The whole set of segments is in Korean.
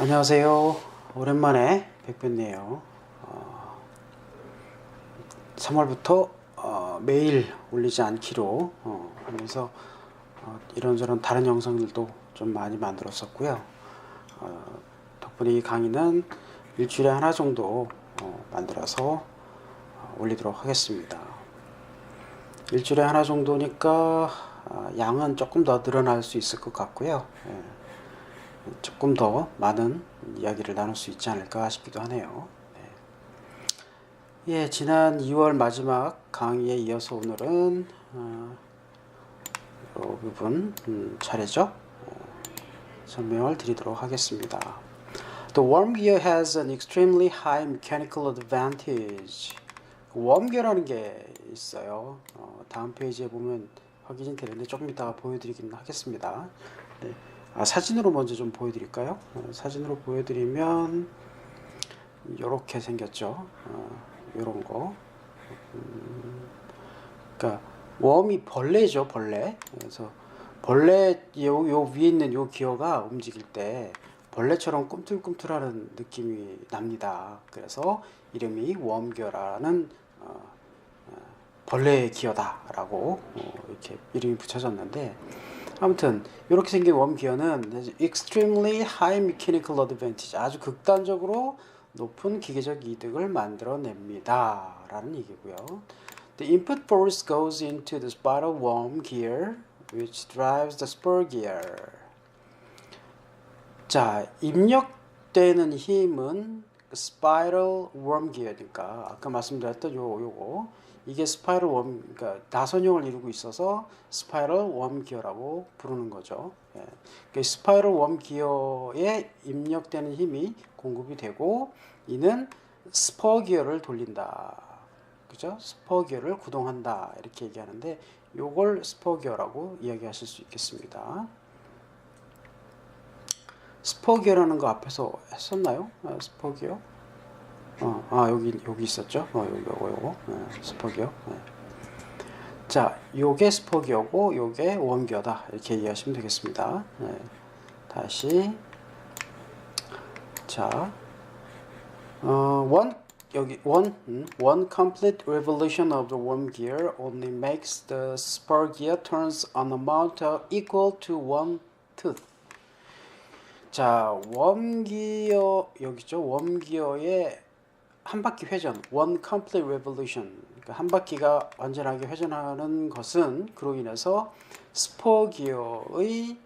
안녕하세요. 오랜만에 뵙겠네요. 어, 3월부터 어, 매일 올리지 않기로 어, 하면서 어, 이런저런 다른 영상들도 좀 많이 만들었었고요. 어, 덕분에 이 강의는 일주일에 하나 정도 어, 만들어서 어, 올리도록 하겠습니다. 일주일에 하나 정도니까 아, 양은 조금 더 늘어날 수 있을 것 같고요. 예. 조금 더 많은 이야기를 나눌 수 있지 않을까 싶기도 하네요. 네. 예, 지난 2월 마지막 강의에 이어서 오늘은 어, 이 부분 음, 차례죠. 어, 설명을 드리도록 하겠습니다. The worm gear has an extremely high mechanical advantage. 웜 기어라는 게 있어요. 어, 다음 페이지에 보면 확인이 되는데 조금 이따가 보여드리긴 하겠습니다. 네. 아, 사진으로 먼저 좀 보여드릴까요? 어, 사진으로 보여드리면 이렇게 생겼죠. 어, 이런 거. 음, 그러니까 웜이 벌레죠, 벌레. 그래서 벌레 요, 요 위에 있는 요 기어가 움직일 때 벌레처럼 꿈틀꿈틀하는 느낌이 납니다. 그래서 이름이 웜기어라는 어, 어, 벌레 기어다라고 어, 이렇게 이름이 붙여졌는데 아무튼 이렇게 생긴 웜 기어는 extremely high mechanical advantage 아주 극단적으로 높은 기계적 이득을 만들어냅니다. 라는 얘기고요. The input force goes into the spiral worm gear which drives the spur gear. 자, 입력되는 힘은 스파이럴 웜 기어니까 아까 말씀드렸던 요 요거 이게 스파이럴 웜 그러니까 나선형을 이루고 있어서 스파이럴 웜 기어라고 부르는 거죠. 예. 그웜 기어에 입력되는 힘이 공급이 되고 이는 스퍼 기어를 돌린다. 그죠? 스퍼 기어를 구동한다. 이렇게 얘기하는데 요걸 스퍼 기어라고 이야기하실 수 있겠습니다. 스퍼 기어라는 거 앞에서 했었나요? 아, 스퍼 기어? 어, 아 여기 여기 있었죠? 어, 여기 요거 요거 네, 스포기어. 네. 자, 요게 스포기어고 요게 원기어다 이렇게 이해하시면 되겠습니다. 네. 다시 자, 어, one 여기 one 음, one complete revolution of the worm gear only makes the spur gear turns on amount equal to one tooth. 자, 웜기어 여기죠. 웜기어의 한 바퀴 회전, one complete revolution. 그러니까 한 바퀴가 완전하게 회전하는 것은 그로 인해서 스포 기어의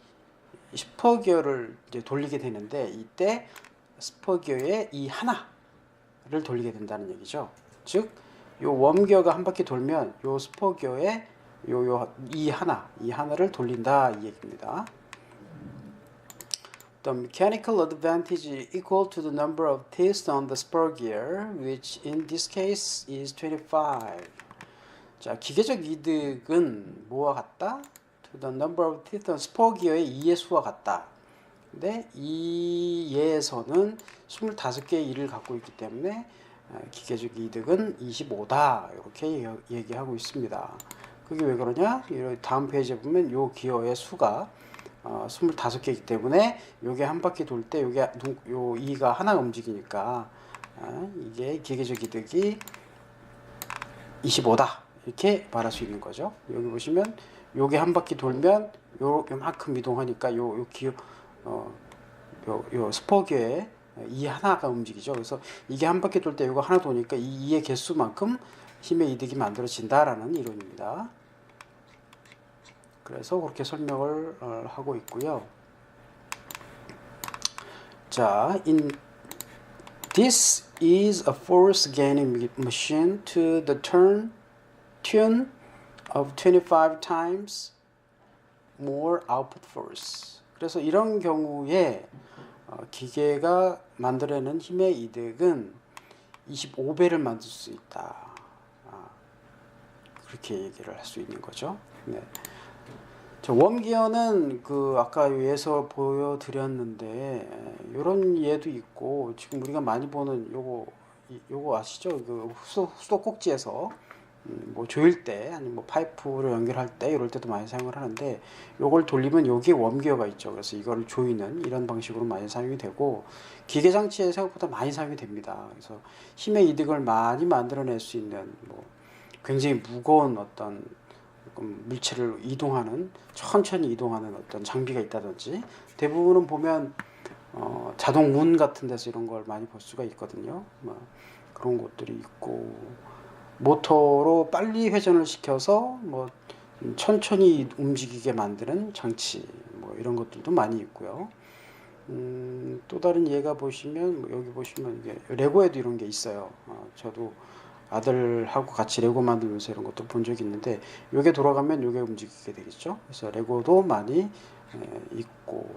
스포 기어를 이제 돌리게 되는데 이때 스포 기어의 이 하나를 돌리게 된다는 얘기죠. 즉, 요 웜 기어가 한 바퀴 돌면 요 스포 기어의 요이 하나, 이 하나를 돌린다 이 얘기입니다. The mechanical advantage equal to the number of teeth on the spur gear, which in this case is 25. 자, 기계적 이득은 뭐와 같다? To the number of teeth on spur gear의 2의 수와 같다. 근데 이 예에서는 25개의 일을 갖고 있기 때문에 기계적 이득은 25다. 이렇게 얘기하고 있습니다. 그게 왜 그러냐? 다음 페이지에 보면 이 기어의 수가 어, 25개이기 때문에 요게 한 바퀴 돌 때 요게 요 2가 하나 움직이니까 어, 이게 기계적 이득이 25다 이렇게 말할 수 있는 거죠. 여기 보시면 요게 한 바퀴 돌면 요 요만큼 이동하니까 요 요 기어 어, 요, 요 스포기에 이 하나가 움직이죠. 그래서 이게 한 바퀴 돌 때 요거 하나 도니까 이 2의 개수만큼 힘의 이득이 만들어진다라는 이론입니다. 그래서 그렇게 설명을 어, 하고 있고요. 자, in this is a force gaining machine to the turn tune of 25 times more output force. 그래서 이런 경우에 어, 기계가 만들어내는 힘의 이득은 25배를 만들 수 있다. 아, 그렇게 얘기를 할 수 있는 거죠. 네. 저 웜기어는 그 아까 위에서 보여드렸는데 이런 예도 있고 지금 우리가 많이 보는 요거 요거 아시죠? 그 수도, 수도꼭지에서 음, 뭐 조일 때 아니면 뭐 파이프로 연결할 때 이럴 때도 많이 사용을 하는데 요걸 돌리면 여기에 웜기어가 있죠. 그래서 이거를 조이는 이런 방식으로 많이 사용이 되고 기계 장치에 생각보다 많이 사용이 됩니다. 그래서 힘의 이득을 많이 만들어낼 수 있는 뭐 굉장히 무거운 어떤 음, 물체를 이동하는 천천히 이동하는 어떤 장비가 있다든지 대부분은 보면 어, 자동 문 같은 데서 이런 걸 많이 볼 수가 있거든요. 뭐 그런 것들이 있고 모터로 빨리 회전을 시켜서 뭐 천천히 움직이게 만드는 장치 뭐 이런 것들도 많이 있고요. 음, 또 다른 예가 보시면 뭐 여기 보시면 이게 레고에도 이런 게 있어요. 어, 저도 아들하고 같이 레고 만들면서 이런 것도 본 적이 있는데 요게 돌아가면 요게 움직이게 되겠죠. 그래서 레고도 많이 에, 있고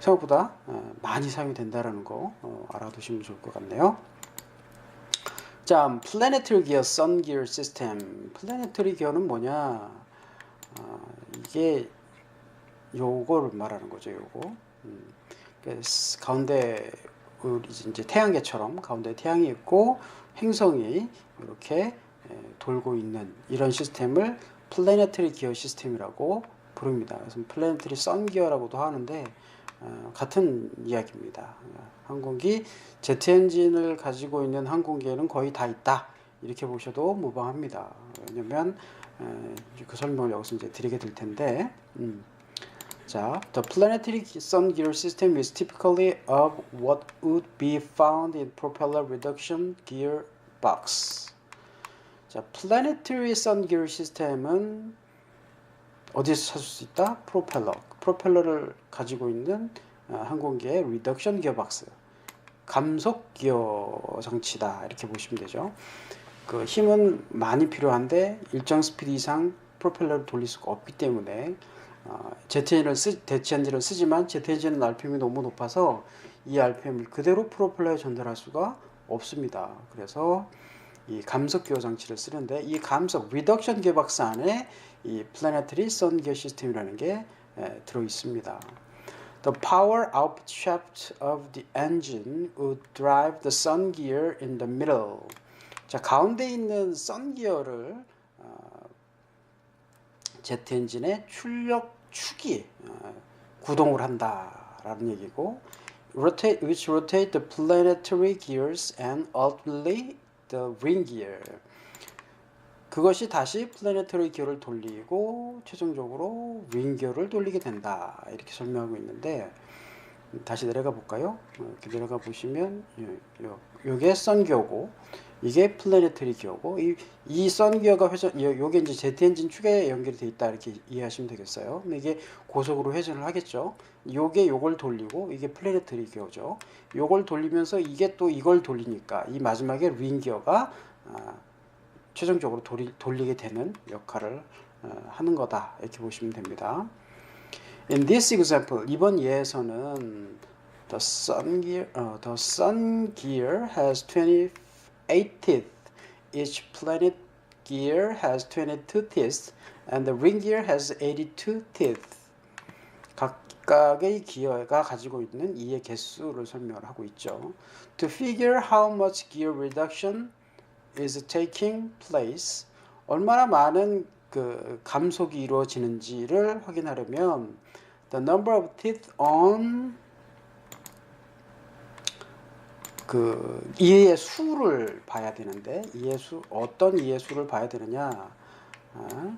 생각보다 어, 많이 사용이 된다라는 거 어, 알아두시면 좋을 것 같네요. 자, 플래네터리 기어, 선 기어 시스템. 플래네터리 기어는 뭐냐? 아, 이게 요거를 말하는 거죠. 요거. 음, 그래서 가운데 우리 이제 태양계처럼 가운데 태양이 있고 행성이 이렇게 에, 돌고 있는 이런 시스템을 플래네터리 기어 시스템이라고 부릅니다. 그래서 플래네터리 선 기어라고도 하는데 어, 같은 이야기입니다. 항공기 제트 엔진을 가지고 있는 항공기에는 거의 다 있다 이렇게 보셔도 무방합니다. 왜냐면 에, 그 설명을 여기서 이제 드리게 될 텐데. 음. 자, the planetary sun gear system is typically of what would be found in propeller reduction gear box. 자, planetary sun gear 시스템은 어디서 찾을 수 있다? 프로펠러. 프로펠러를 가지고 있는 어, 항공기의 리덕션 기어 박스. 감속 기어 장치다. 이렇게 보시면 되죠. 그 힘은 많이 필요한데 일정 스피드 이상 프로펠러를 돌릴 수가 없기 때문에 어, 제트 엔진을 쓰 대치 엔진을 쓰지만 제트 엔진은 RPM이 너무 높아서 이 RPM을 그대로 프로펠러에 전달할 수가 없습니다. 그래서 이 감속 기어 장치를 쓰는데 이 감속 리덕션 박스 안에 이 플래네터리 선 기어 시스템이라는 게 에, 들어 있습니다. The power output shaft of the engine would drive the sun gear in the middle. 자 가운데 있는 선 기어를 어, 제트 엔진의 출력 축이 어, 구동을 한다라는 얘기고 rotate which rotate the planetary gears and ultimately the ring gear. 그것이 다시 플래네터리 기어를 돌리고 최종적으로 윙 기어를 돌리게 된다 이렇게 설명하고 있는데 다시 내려가 볼까요? 어, 이렇게 내려가 보시면 요, 요게 선 기어고 이게 플래네터리 기어고 이선 기어가 회전 요게 이제 제트 엔진 축에 연결이 돼 있다 이렇게 이해하시면 되겠어요. 이게 고속으로 회전을 하겠죠. 요게 요걸 돌리고 이게 플래네터리 기어죠. 요걸 돌리면서 이게 또 이걸 돌리니까 이 마지막에 윙 기어가 아, 최종적으로 돌리, 돌리게 되는 역할을 어, 하는 거다 이렇게 보시면 됩니다. In this example 이번 예에서는 the sun gear, uh, the sun gear has 20 80th. Each planet gear has 22 teeth and the ring gear has 82 teeth. 각각의 기어가 가지고 있는 이의 개수를 설명을 하고 있죠. To figure how much gear reduction is taking place, 얼마나 많은 그 감속이 이루어지는지를 확인하려면 the number of teeth on 그 이의 수를 봐야 되는데 이의 수 어떤 이의 수를 봐야 되느냐? 아,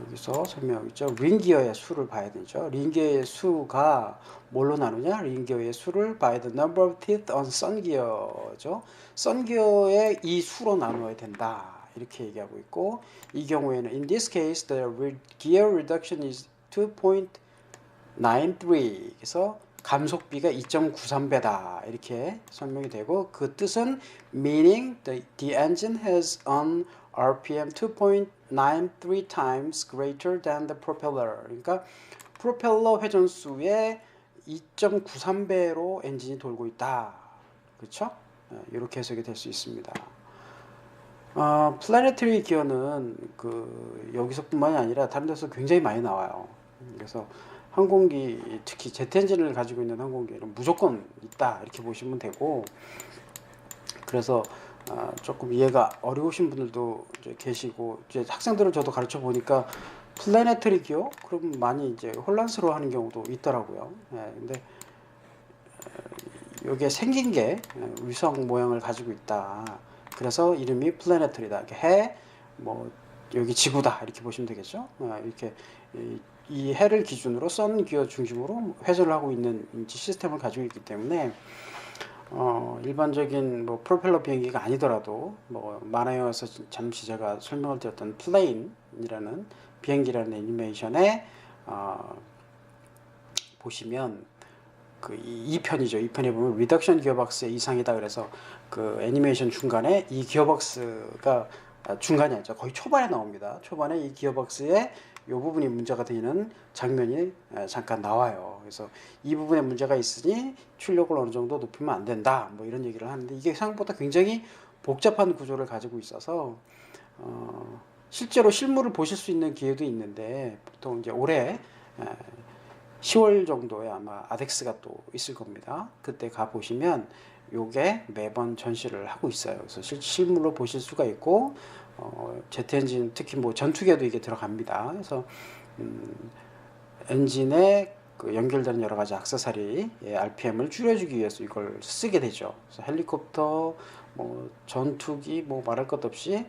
여기서 설명하고 링기어의 수를 봐야 되죠. 링기어의 수가 뭘로 나누냐? 링기어의 수를 by the number of teeth on 선기어죠. 선기어의 이 수로 나누어야 된다. 이렇게 얘기하고 있고 이 경우에는 in this case the gear reduction is 2.93 그래서 감속비가 2.93배다 이렇게 설명이 되고 그 뜻은 meaning the, the engine has an RPM 2.93 times greater than the propeller 그러니까 프로펠러 회전수의 2.93배로 엔진이 돌고 있다 그렇죠? 이렇게 해석이 될 수 있습니다. 어, 플래네터리 기어는 그 여기서뿐만이 아니라 다른 데서 굉장히 많이 나와요. 그래서 항공기 특히 제트 엔진을 가지고 있는 항공기는 무조건 있다 이렇게 보시면 되고 그래서 아, 조금 이해가 어려우신 분들도 이제 계시고 이제 학생들을 저도 가르쳐 보니까 플래네터리 기어 그럼 많이 이제 혼란스러워하는 경우도 있더라고요. 예, 근데 이게 생긴 게 위성 모양을 가지고 있다. 그래서 이름이 플래네터리다. 해, 뭐 여기 지구다 이렇게 보시면 되겠죠. 아, 이렇게 이, 이 해를 기준으로 선 기어 중심으로 회전을 하고 있는 시스템을 가지고 있기 때문에 어, 일반적인 뭐 프로펠러 비행기가 아니더라도 뭐 만화에서 잠시 제가 설명을 드렸던 플레인이라는 비행기라는 애니메이션에 어, 보시면 그 2편이죠. 2편에 보면 리덕션 기어박스의 이상이다 그래서 그 애니메이션 중간에 이 기어박스가 아, 중간이 아니죠. 거의 초반에 나옵니다. 초반에 이 기어박스의 이 부분이 문제가 되는 장면이 에, 잠깐 나와요. 그래서 이 부분에 문제가 있으니 출력을 어느 정도 높이면 안 된다. 뭐 이런 얘기를 하는데 이게 생각보다 굉장히 복잡한 구조를 가지고 있어서 어, 실제로 실물을 보실 수 있는 기회도 있는데 보통 이제 올해 에, 10월 정도에 아마 아덱스가 또 있을 겁니다. 그때 가 보시면 요게 매번 전시를 하고 있어요. 그래서 실, 실물로 보실 수가 있고 어, 제트 엔진 특히 뭐 전투기에도 이게 들어갑니다. 그래서 음, 엔진에 그 연결되는 여러 가지 액세서리 예, RPM을 줄여주기 위해서 이걸 쓰게 되죠. 그래서 헬리콥터, 뭐 전투기, 뭐 말할 것 없이 에,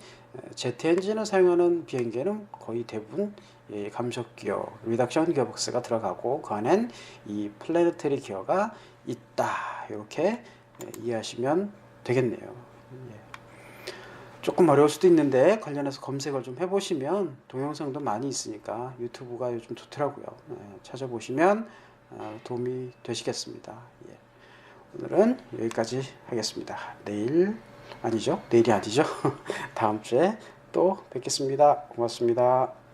제트 엔진을 사용하는 비행기에는 거의 대부분 예, 감속 기어, 리덕션 기어박스가 들어가고 그 안엔 이 플래너터리 기어가 있다. 이렇게 예, 이해하시면 되겠네요. 예. 조금 어려울 수도 있는데 관련해서 검색을 좀 해보시면 동영상도 많이 있으니까 유튜브가 요즘 좋더라고요. 예, 찾아보시면 어, 도움이 되시겠습니다. 예. 오늘은 여기까지 하겠습니다. 내일 아니죠? 내일이 아니죠? 다음 주에 또 뵙겠습니다. 고맙습니다.